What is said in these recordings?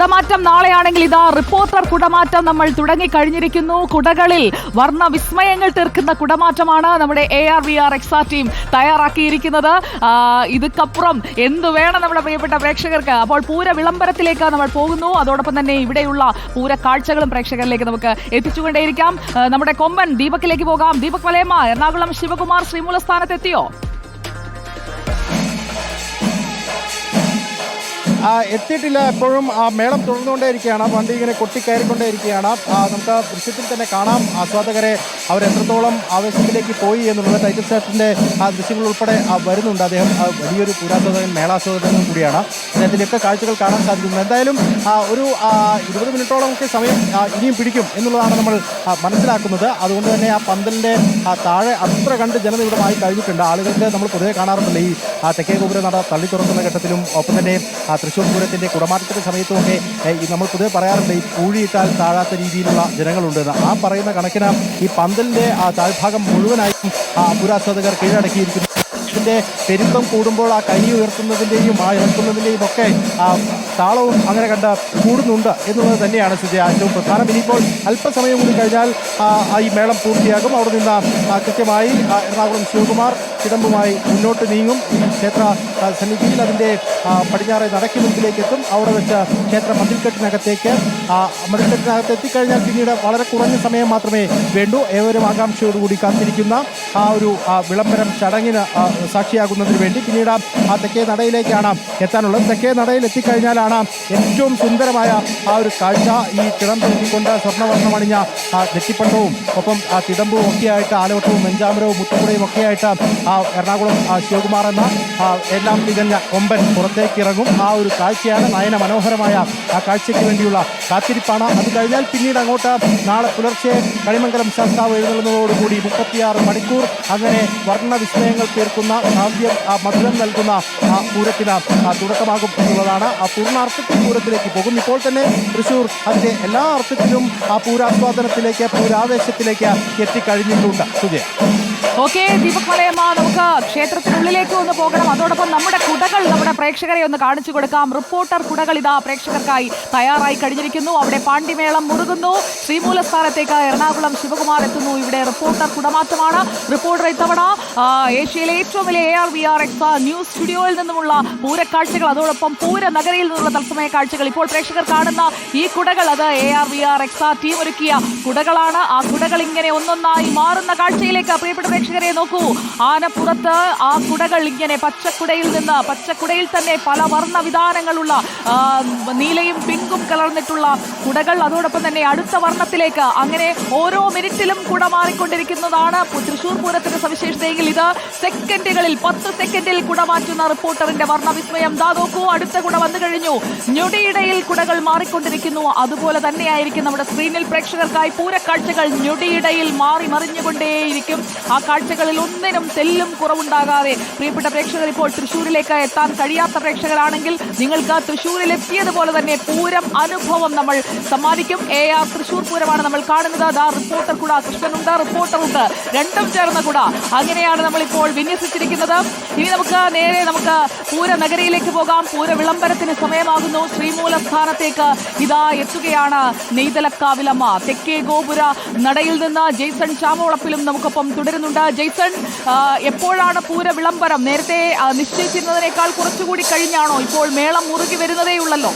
കുടമാറ്റം നാളെയാണെങ്കിൽ ഇതാ റിപ്പോർട്ടർ കുടമാറ്റം നമ്മൾ തുടങ്ങി കഴിഞ്ഞിരിക്കുന്നു കുടകളിൽ വർണ വിസ്മയങ്ങൾ തീർക്കുന്ന കുടമാറ്റമാണ് നമ്മുടെ A R V R എക്സാ team തയ്യാറാക്കിയിരിക്കുന്നത്. ഇതുക്കപ്പുറം എന്ത് വേണം നമ്മുടെ പ്രിയപ്പെട്ട പ്രേക്ഷകർക്ക്? അപ്പോൾ പൂര വിളംബരത്തിലേക്ക് നമ്മൾ പോകുന്നു. അതോടൊപ്പം തന്നെ ഇവിടെയുള്ള പൂര കാഴ്ചകളും പ്രേക്ഷകരിലേക്ക് നമുക്ക് എത്തിച്ചുകൊണ്ടേയിരിക്കാം. നമ്മുടെ കൊമ്പൻ ദീപക്കിലേക്ക് പോകാം. ദീപക് മലയമ്മ എറണാകുളം ശിവകുമാർ ശ്രീമൂലസ്ഥാനത്ത് എത്തിയോ എത്തിയിട്ടില്ല. എപ്പോഴും ആ മേളം തുടർന്നുകൊണ്ടേയിരിക്കുകയാണ്. വണ്ടി ഇങ്ങനെ കൊട്ടിക്കയറിക്കൊണ്ടേയിരിക്കുകയാണ്. നമുക്ക് ദൃശ്യത്തിൽ തന്നെ കാണാം. ആസ്വാദകരെ അവർ എത്രത്തോളം ആവേശത്തിലേക്ക് പോയി എന്നുള്ളത് ടൈറ്റിൽ സ്റ്റേഷന്റെ ആ ദൃശ്യങ്ങൾ ഉൾപ്പെടെ വരുന്നുണ്ട്. അദ്ദേഹം വലിയൊരു പുരാസ്വാദകൻ മേളാസ്വാദകനും കൂടിയാണ്. അദ്ദേഹത്തിന്റെയൊക്കെ കാഴ്ചകൾ കാണാൻ സാധിക്കുന്നു. എന്തായാലും ഒരു ഇരുപത് മിനിറ്റോളം ഒക്കെ സമയം ഇനിയും പിടിക്കും എന്നുള്ളതാണ് നമ്മൾ മനസ്സിലാക്കുന്നത്. അതുകൊണ്ട് തന്നെ ആ പന്തലിന്റെ താഴെ അത്ര കണ്ട് ജനനിബിഡമായി കഴിഞ്ഞിട്ടുണ്ട് ആളുകൾക്ക് നമ്മൾ പൊതുവെ കാണാറുണ്ടല്ലോ ഈ തെക്കേ ഗോപുര നട തള്ളി തുറക്കുന്ന ഘട്ടത്തിലും ഒപ്പം തന്നെ തൃശ്ശൂർ പൂരത്തിന്റെ കുടമാറ്റത്തിന്റെ സമയത്തുമൊക്കെ നമ്മൾ പൊതുവെ പറയാറുണ്ട് ഈ പൂഴിയിട്ടാൽ താഴാത്ത രീതിയിലുള്ള ജനങ്ങളുണ്ടെന്ന്. ആ പറയുന്ന കണക്കിന് ഈ പന്തലിന്റെ ആ താഴ്ഭാഗം മുഴുവനായും ആ, പുരാസാധകർ കീഴടക്കിയിരിക്കുന്നു. ഇതിന്റെ പെരുപ്പം കൂടുമ്പോൾ ആ കൈ ഉയർത്തുന്നതിന്റെയും ആ ഇറക്കുന്നതിന്റെയും ഒക്കെ താളവും അങ്ങനെ കണ്ട് കൂടുന്നുണ്ട് എന്നുള്ളത് തന്നെയാണ് സുജയ ഏറ്റവും പ്രധാനം. ഇനിയിപ്പോൾ അല്പസമയം കൂടി കഴിഞ്ഞാൽ ആ, ഈ മേളം പൂർത്തിയാകും. അവിടെ നിന്ന് കൃത്യമായി എറണാകുളം ശിവകുമാർ കിടമ്പുമായി മുന്നോട്ട് നീങ്ങും. ക്ഷേത്ര സന്നിധിയിൽ അതിന്റെ പടിഞ്ഞാറെ നടക്കി മുമ്പിലേക്ക് എത്തും. അവിടെ വെച്ച് ക്ഷേത്ര മതിൽക്കെട്ടിനകത്തേക്ക് മതിൽക്കെട്ടിനകത്ത് എത്തിക്കഴിഞ്ഞാൽ പിന്നീട് വളരെ കുറഞ്ഞ സമയം മാത്രമേ വേണ്ടൂ. ഏവരും ആകാംക്ഷയോടുകൂടി കാത്തിരിക്കുന്ന ആ ഒരു വിളംബരം ചടങ്ങിന് സാക്ഷിയാകുന്നതിന് വേണ്ടി പിന്നീട് ആ തെക്കേ നടയിലേക്കാണ് എത്താനുള്ളത്. തെക്കേ നടയിൽ എത്തിക്കഴിഞ്ഞാലാണ് ഏറ്റവും സുന്ദരമായ ആ ഒരു കാഴ്ച. ഈ ചിടം തൂക്കിക്കൊണ്ട് സ്വർണവർണമണിഞ്ഞ ആ ഒപ്പം ആ തിടമ്പും ഒക്കെയായിട്ട് ആലവട്ടവും നെഞ്ചാമരവും മുത്തുകുടയും ഒക്കെയായിട്ട് ആ എറണാകുളം ശിവകുമാർ എന്ന എല്ലാം തികഞ്ഞ കൊമ്പൻ പുറത്തേക്ക് ഇറങ്ങും ആ ഒരു കാഴ്ചയാണ് നയന മനോഹരമായ ആ കാഴ്ചയ്ക്ക് വേണ്ടിയുള്ള കാത്തിരിപ്പാണ്. അത് കഴിഞ്ഞാൽ പിന്നീട് അങ്ങോട്ട് നാളെ പുലർച്ചെ കളിമംഗലം ശാസ്താവ് എഴുന്നള്ളുന്നതോടുകൂടി മുപ്പത്തിയാറ് മണിക്കൂർ അങ്ങനെ വർണ വിസ്മയങ്ങൾ തീർക്കുന്ന കാവ്യം ആ മധുരം നൽകുന്ന ആ പൂരത്തിന് തുടക്കമാകും എന്നുള്ളതാണ് ആ പൂർണാർത്ഥത്തിൽ പൂരത്തിലേക്ക് പോകും. ഇപ്പോൾ തന്നെ തൃശ്ശൂർ അതിന്റെ എല്ലാ അർത്ഥത്തിലും ആ പൂരാസ്വാദനത്തിലേക്ക് പൂരാവേശത്തിലേക്ക് എത്തിക്കഴിഞ്ഞിട്ടുണ്ട്. സുജയ. ഓക്കെ ദീപക് മലയമ്മ നമുക്ക് ക്ഷേത്രത്തിനുള്ളിലേക്ക് ഒന്ന് പോകണം. അതോടൊപ്പം നമ്മുടെ കുടകൾ നമ്മുടെ പ്രേക്ഷകരെ ഒന്ന് കാണിച്ചു കൊടുക്കാം. റിപ്പോർട്ടർ കുടകൾ ഇതാ പ്രേക്ഷകർക്കായി തയ്യാറായി കഴിഞ്ഞിരിക്കുന്നു. അവിടെ പാണ്ഡിമേളം മുറുകുന്നു. ശ്രീമൂലസ്ഥാനത്തേക്ക് എറണാകുളം ശിവകുമാർ എത്തുന്നു. ഇവിടെ റിപ്പോർട്ടർ കുടമാറ്റമാണ്. റിപ്പോർട്ടർ ഇത്തവണ ഏഷ്യയിലെ ഏറ്റവും വലിയ A R V R X news സ്റ്റുഡിയോയിൽ നിന്നുമുള്ള പൂരക്കാഴ്ചകൾ. അതോടൊപ്പം പൂര നഗരയിൽ നിന്നുള്ള തത്സമയ കാഴ്ചകൾ. ഇപ്പോൾ പ്രേക്ഷകർ കാണുന്ന ഈ കുടകൾ അത് A R V R X team ഒരുക്കിയ കുടകളാണ്. ആ കുടകൾ ഇങ്ങനെ ഒന്നൊന്നായി മാറുന്ന കാഴ്ചയിലേക്ക് പ്രിയപ്പെട്ട പ്രേക്ഷകരെ നോക്കൂ. ആനപ്പുറത്ത് ആ കുടകൾ ഇങ്ങനെ പച്ചക്കുടയിൽ നിന്ന് പച്ചക്കുടയിൽ തന്നെ പല വർണ വിധാനങ്ങളുള്ള നീലയും പിങ്കും കലർന്നിട്ടുള്ള കുടകൾ അതോടൊപ്പം തന്നെ അടുത്ത വർണത്തിലേക്ക്. അങ്ങനെ ഓരോ മിനിറ്റിലും കുട മാറിക്കൊണ്ടിരിക്കുന്നതാണ് തൃശൂർ പൂരത്തിന്റെ സവിശേഷതയെങ്കിൽ ഇത് സെക്കൻഡുകളിൽ പത്ത് സെക്കൻഡിൽ കുട മാറ്റുന്ന റിപ്പോർട്ടറിന്റെ വർണവിസ്മയം. ദാ നോക്കൂ അടുത്ത കുട വന്നു കഴിഞ്ഞു. ഞൊടിയിടയിൽ കുടകൾ മാറിക്കൊണ്ടിരിക്കുന്നു. അതുപോലെ തന്നെയായിരിക്കും നമ്മുടെ സ്ക്രീനിൽ പ്രേക്ഷകർക്കായി പൂരക്കാഴ്ചകൾ ഞൊടിയിടയിൽ മാറി മറിഞ്ഞുകൊണ്ടേയിരിക്കും. ആ കാഴ്ചകളിൽ ഒന്നിനും തെല്ലും കുറവുണ്ടാകാതെ. പ്രിയപ്പെട്ട പ്രേക്ഷകർ ഇപ്പോൾ തൃശ്ശൂരിലേക്ക് എത്താൻ കഴിയാത്ത പ്രേക്ഷകരാണെങ്കിൽ നിങ്ങൾക്ക് തൃശ്ശൂരിൽ എത്തിയതുപോലെ തന്നെ പൂരം അനുഭവം നമ്മൾ സമ്മാനിക്കും. എ ആർ തൃശ്ശൂർ പൂരമാണ് നമ്മൾ കാണുന്നത്. ദാ റിപ്പോർട്ടർ കൂട കൃഷ്ണനുണ്ട്. റിപ്പോർട്ടറുണ്ട് രണ്ടും ചേർന്ന കൂട. അങ്ങനെയാണ് നമ്മളിപ്പോൾ വിന്യസിച്ചിരിക്കുന്നത്. ഇനി നമുക്ക് നേരെ നമുക്ക് പൂര നഗരയിലേക്ക് പോകാം. പൂര വിളംബരത്തിന് സമയമാകുന്നു. ശ്രീമൂലസ്ഥാനത്തേക്ക് ഇതാ എത്തുകയാണ് നെയ്തലക്കാവിലമ്മ. തെക്കേ ഗോപുര നടയിൽ നിന്ന് ജെയ്സൺ ചാമവളപ്പിലും നമുക്കൊപ്പം തുടരുന്നുണ്ട്. ജെയ്സൺ എപ്പോഴാണ് പൂര വിളംബരം? നേരത്തെ നിശ്ചയിച്ചിരുന്നതിനേക്കാൾ കുറച്ചുകൂടി കഴിഞ്ഞാണോ? ഇപ്പോൾ മേളം മുറുകി വരുന്നതേയുള്ളല്ലോ.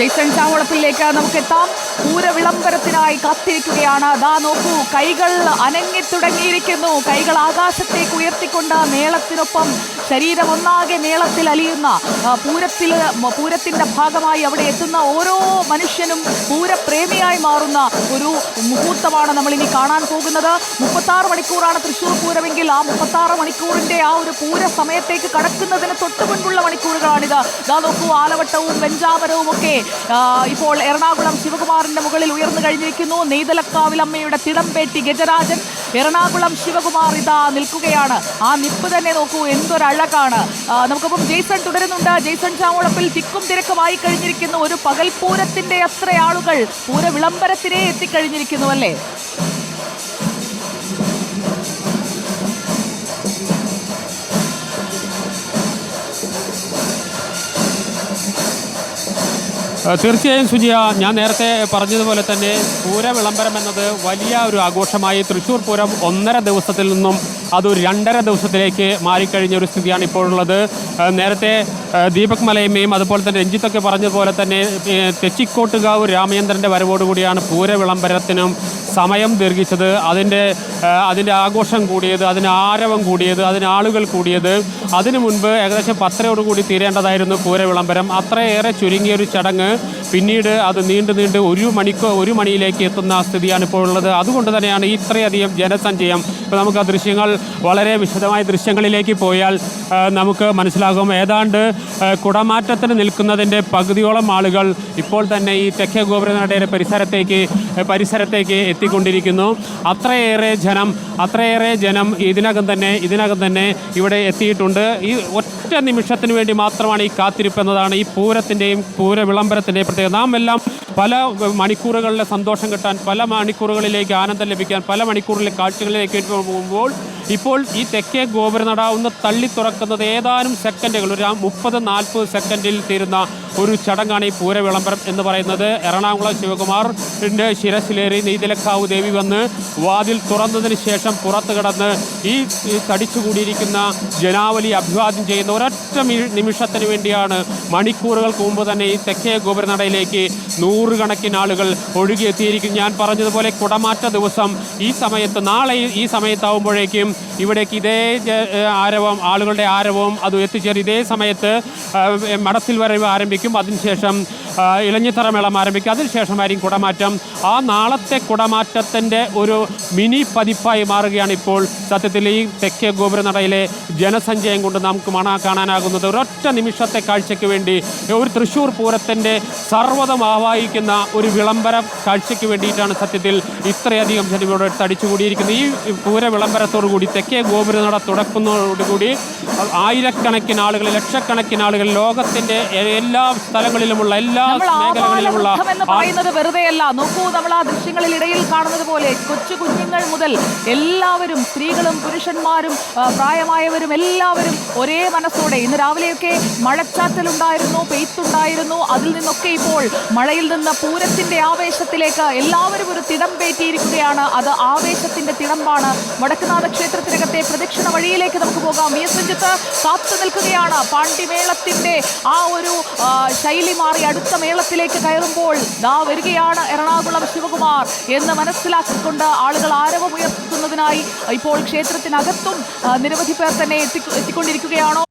ജെയ്സൺ ചാവളപ്പിലേക്ക് നമുക്ക് എത്താം. പൂര വിളംബരത്തിനായി കാത്തിരിക്കുകയാണ്. ദാ നോക്കൂ കൈകൾ അനങ്ങി തുടങ്ങിയിരിക്കുന്നു. കൈകൾ ആകാശത്തേക്ക് ഉയർത്തിക്കൊണ്ട് മേളത്തിനൊപ്പം ശരീരം ഒന്നാകെ മേളത്തിൽ അലിയുന്ന പൂരത്തിൽ പൂരത്തിന്റെ ഭാഗമായി അവിടെ എത്തുന്ന ഓരോ മനുഷ്യനും പൂരപ്രേമിയായി മാറുന്ന ഒരു മുഹൂർത്തമാണ് നമ്മളിനി കാണാൻ പോകുന്നത്. മുപ്പത്താറ് മണിക്കൂറാണ് തൃശ്ശൂർ പൂരമെങ്കിൽ ആ മുപ്പത്താറ് മണിക്കൂറിന്റെ ആ ഒരു പൂര സമയത്തേക്ക് കടക്കുന്നതിന് തൊട്ട് മുൻപുള്ള മണിക്കൂറുകളാണിത്. ദാ നോക്കൂ ആലവട്ടവും വെഞ്ചാമരവും ഒക്കെ ഇപ്പോൾ എറണാകുളം ശിവകുമാറിന്റെ മുകളിൽ ഉയർന്നു കഴിഞ്ഞിരിക്കുന്നു. നെയ്തലക്കാവിലമ്മയുടെ തിടംപേറ്റി ഗജരാജൻ എറണാകുളം ശിവകുമാർ ഇതാ നിൽക്കുകയാണ്. ആ നിപ്പ് തന്നെ നോക്കൂ എന്തൊരഴകാണ്. നമുക്കൊപ്പം ജെയ്സൺ തുടരുന്നുണ്ട്. ജെയ്സൺ ചാമുളപ്പിൽ തിക്കും തിരക്കുമായി കഴിഞ്ഞിരിക്കുന്നു. ഒരു പകൽപൂരത്തിന്റെ അത്ര ആളുകൾ പൂര വിളംബരത്തിനെ എത്തിക്കഴിഞ്ഞിരിക്കുന്നു അല്ലേ? തീർച്ചയായും സുജിയ ഞാൻ നേരത്തെ പറഞ്ഞതുപോലെ തന്നെ പൂര വിളംബരം എന്നത് വലിയ ഒരു ആഘോഷമായി തൃശ്ശൂർ പൂരം ഒന്നര ദിവസത്തിൽ നിന്നും അത് ഒരു രണ്ടര ദിവസത്തിലേക്ക് മാറിക്കഴിഞ്ഞ ഒരു സ്ഥിതിയാണ് ഇപ്പോഴുള്ളത്. നേരത്തെ ദീപക് മലയമ്മയും അതുപോലെ തന്നെ രഞ്ജിത്തൊക്കെ പറഞ്ഞതുപോലെ തന്നെ തെച്ചിക്കോട്ടുകാവ് രാമചന്ദ്രന്റെ വരവോടുകൂടിയാണ് പൂര വിളംബരത്തിനും സമയം ദീർഘിച്ചത്. അതിന്റെ അതിന്റെ ആഘോഷം കൂടിയത് അതിന് ആരവം കൂടിയത് അതിന് ആളുകൾ കൂടിയത് അതിനു മുൻപ് ഏകദേശം പത്തരയോടുകൂടി തീരേണ്ടതായിരുന്നു പൂര വിളംബരം അത്രയേറെ ചുരുങ്ങിയൊരു ചടങ്ങ്. പിന്നീട് അത് നീണ്ടു നീണ്ട് ഒരു മണിക്കോ ഒരു മണിയിലേക്ക് എത്തുന്ന സ്ഥിതിയാണ് ഇപ്പോൾ ഉള്ളത്. അതുകൊണ്ട് തന്നെയാണ് ഇത്രയധികം ജനസഞ്ചയം. ഇപ്പോൾ നമുക്ക് ആ ദൃശ്യങ്ങൾ വളരെ വിശദമായ ദൃശ്യങ്ങളിലേക്ക് പോയാൽ നമുക്ക് മനസ്സിലാകും. ഏതാണ്ട് കുടമാറ്റത്തിന് നിൽക്കുന്നതിന്റെ പകുതിയോളം ആളുകൾ ഇപ്പോൾ തന്നെ ഈ തെക്കേ ഗോപുരനടയുടെ പരിസരത്തേക്ക് പരിസരത്തേക്ക് എത്തിക്കൊണ്ടിരിക്കുന്നു. അത്രയേറെ ജനം അത്രയേറെ ജനം ഇതിനകം തന്നെ ഇതിനകം തന്നെ ഇവിടെ എത്തിയിട്ടുണ്ട്. ഈ ഒറ്റ നിമിഷത്തിന് വേണ്ടി മാത്രമാണ് ഈ കാത്തിരിപ്പ് എന്നതാണ് ഈ പൂരത്തിന്റെയും പൂര വിളംബരത്തിന്റെയും പ്രത്യേകത നാം എല്ലാം പല മണിക്കൂറുകളിലെ സന്തോഷം കിട്ടാൻ പല മണിക്കൂറുകളിലേക്ക് ആനന്ദം ലഭിക്കാൻ പല മണിക്കൂറിലെ കാഴ്ചകളിലേക്ക് പോകുമ്പോൾ ഇപ്പോൾ ഈ തെക്കേ ഗോപുരനടാവുന്ന തള്ളി തുറക്കുന്നത് ഏതാനും സെക്കൻഡുകൾ ഒരു മുപ്പത് നാൽപ്പത് സെക്കൻഡിൽ തീരുന്ന ഒരു ചടങ്ങാണ് ഈ പൂര വിളംബരം എന്ന് പറയുന്നത്. എറണാകുളം ശിവകുമാറിന്റെ ശിരസിലേറി നെയ്തിലക്കാവ് ദേവി വന്ന് വാതിൽ തുറന്നതിന് ശേഷം പുറത്ത് കിടന്ന് ഈ തടിച്ചുകൂടിയിരിക്കുന്ന ജനാവലി അഭിവാദ്യം ചെയ്യുന്ന ഒരൊറ്റ നിമിഷത്തിന് വേണ്ടിയാണ് മണിക്കൂറുകൾക്ക് മുമ്പ് തന്നെ ഈ തെക്കേ ഗോപുരനടയിലേക്ക് നൂറുകണക്കിന് ആളുകൾ ഒഴുകിയെത്തിയിരിക്കും. ഞാൻ പറഞ്ഞതുപോലെ കുടമാറ്റ ദിവസം ഈ സമയത്ത് നാളെ ഈ- സമയത്താവുമ്പോഴേക്കും ഇവിടേക്ക് ഇതേ ആരവം ആളുകളുടെ ആരവവും അത് എത്തിച്ചേരും. ഇതേ സമയത്ത് മടത്തിൽ വരവ് ആരംഭിക്കും. അതിനുശേഷം ഇലഞ്ഞിത്തറ മേളം ആരംഭിക്കുക. അതിനുശേഷമായിരിക്കും കുടമാറ്റം. ആ നാളത്തെ കുടമാറ്റത്തിന്റെ ഒരു മിനി പതിപ്പായി മാറുകയാണ് ഇപ്പോൾ സത്യത്തിൽ ഈ തെക്കേ ഗോപുരനടയിലെ ജനസഞ്ചയം കൊണ്ട് നമുക്ക് മണ കാണാനാകുന്നത്. ഒരൊറ്റ നിമിഷത്തെ കാഴ്ചയ്ക്ക് വേണ്ടി ഒരു തൃശ്ശൂർ പൂരത്തിന്റെ സർവതം ആവാഹിക്കുന്ന ഒരു വിളംബര കാഴ്ചയ്ക്ക് വേണ്ടിയിട്ടാണ് സത്യത്തിൽ ഇത്രയധികം ജനങ്ങളോട് ഇവിടെ തടിച്ചുകൂടിയിരിക്കുന്നത് ഈ പൂര വിളംബരത്തോടുകൂടി തെക്കേ ഗോപുരനട തുടക്കുന്നതോടുകൂടി ആയിരക്കണക്കിന് ആളുകൾ ലക്ഷക്കണക്കിന് ആളുകൾ ലോകത്തിന്റെ എല്ലാ സ്ഥലങ്ങളിലുമുള്ള എല്ലാ മേഖലകളിലുമുള്ള പറയുന്നത് വെറുതെയല്ല. നോക്കൂ നമ്മൾ ആ ദൃശ്യങ്ങളിൽ ഇടയിൽ കാണുന്നത് പോലെ കൊച്ചു കുഞ്ഞുങ്ങൾ മുതൽ എല്ലാവരും സ്ത്രീകളും പുരുഷന്മാരും പ്രായമായവരും എല്ലാവരും ഒരേ മനസ്സോടെ ഇന്ന് രാവിലെയൊക്കെ മഴച്ചാറ്റലുണ്ടായിരുന്നു പെയ്ത്തുണ്ടായിരുന്നു. അതിൽ നിന്നൊക്കെ ഇപ്പോൾ മഴയിൽ നിന്ന് പൂരത്തിന്റെ ആവേശത്തിലേക്ക് എല്ലാവരും ഒരു തിടം പേറ്റിയിരിക്കുകയാണ്. അത് ആവേശത്തിന്റെ തിടമ്പാണ്. വടക്കുനാഥ ക്ഷേത്രത്തിനകത്തെ പ്രദക്ഷിണ വഴിയിലേക്ക് നമുക്ക് പോകാം. വി എസ് രഞ്ജിത്ത് കാത്തു നിൽക്കുകയാണ്. പാണ്ഡിമേളത്തിന്റെ ആ ഒരു ശൈലി മാറി അടുത്ത മേളത്തിലേക്ക് കയറുമ്പോൾ ദാ വരികയാണ് എറണാകുളം ശിവകുമാർ എന്ന് മനസ്സിലാക്കിക്കൊണ്ട് ആളുകൾ ആരവമുയർത്തുന്നതിനായി ഇപ്പോൾ ക്ഷേത്രത്തിനകത്തും നിരവധി പേർ തന്നെ എത്തി എത്തിക്കൊണ്ടിരിക്കുകയാണോ?